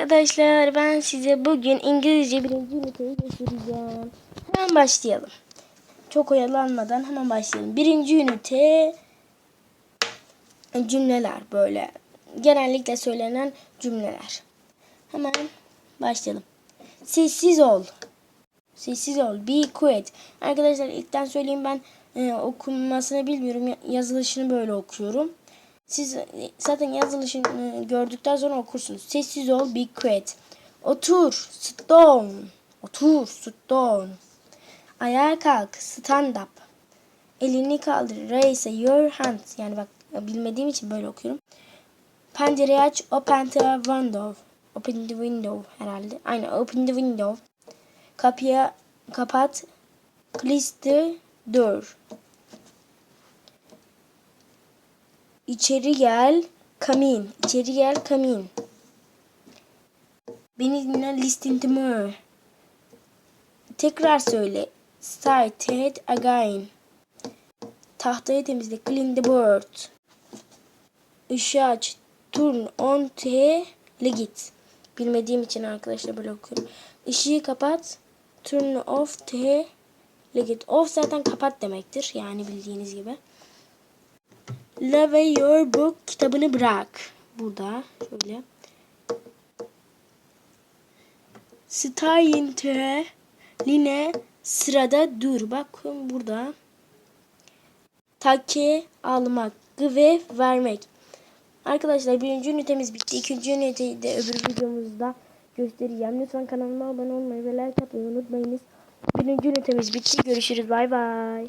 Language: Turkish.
arkadaşlar ben size bugün İngilizce birinci üniteyi göstereceğim. Hemen başlayalım. Çok oyalanmadan hemen başlayalım. Birinci ünite cümleler böyle. Genellikle söylenen cümleler. Hemen başlayalım. Sessiz ol. Sessiz ol. Be quiet. Arkadaşlar ilkten söyleyeyim ben e, okunmasını bilmiyorum. Ya- Yazılışını böyle okuyorum. Siz zaten yazılışını gördükten sonra okursunuz. Sessiz ol. Be quiet. Otur. Sit down. Otur. Sit down. Ayağa kalk. Stand up. Elini kaldır. Raise your hands. Yani bak bilmediğim için böyle okuyorum. Pencereyi aç. Open the window. Open the window herhalde. Aynen open the window. Kapıyı kapat. Close the door. İçeri gel. Come in. İçeri gel. Come in. Beni dinle. Listen to me. Tekrar söyle. İt again. Tahtayı temizle. Clean the board. Işığı aç. Turn on the git. Bilmediğim için arkadaşlar böyle okuyorum. Işığı kapat. Turn off the git. Off zaten kapat demektir. Yani bildiğiniz gibi. Leave your book. Kitabını bırak. Burada. Şöyle. Stay into line sırada dur. Bakın burada. Take almak. Give vermek. Arkadaşlar birinci ünitemiz bitti. İkinci üniteyi de öbür videomuzda göstereceğim. Lütfen kanalıma abone olmayı ve like atmayı unutmayınız. Birinci ünitemiz bitti. Görüşürüz. Bay bay.